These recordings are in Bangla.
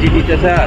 জিবিতে স্যার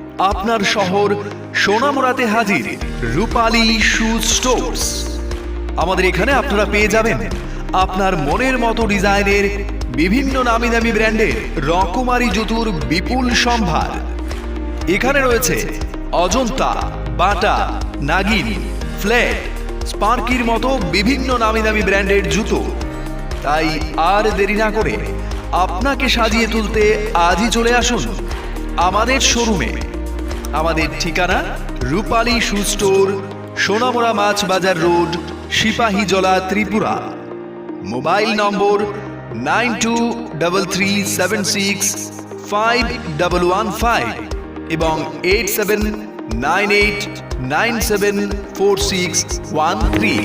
আপনার শহর সোনামুড়াতে হাজির, রূপালী শুজ স্টোরস আমাদের এখানে আপনারা পেয়ে যাবেন আপনার মনের মতো ডিজাইনের বিভিন্ন নামি দামি ব্র্যান্ডের রকমারি জুতুর বিপুল সম্ভার। এখানে রয়েছে অজন্তা, বাটা, নাগিন, ফ্ল্যাট, স্পার্কির মতো বিভিন্ন নামি দামি ব্র্যান্ডের জুতো। তাই আর দেরি না করে আপনাকে সাজিয়ে তুলতে আজই চলে আসুন আমাদের শোরুমে। আমাদের ঠিকানা রূপালী শু স্টোর সোনামোড়া মাছ বাজার road Sepahijala Tripura. Mobile number nine two double three seven six five double one five এবং eight seven nine eight nine seven four six one three.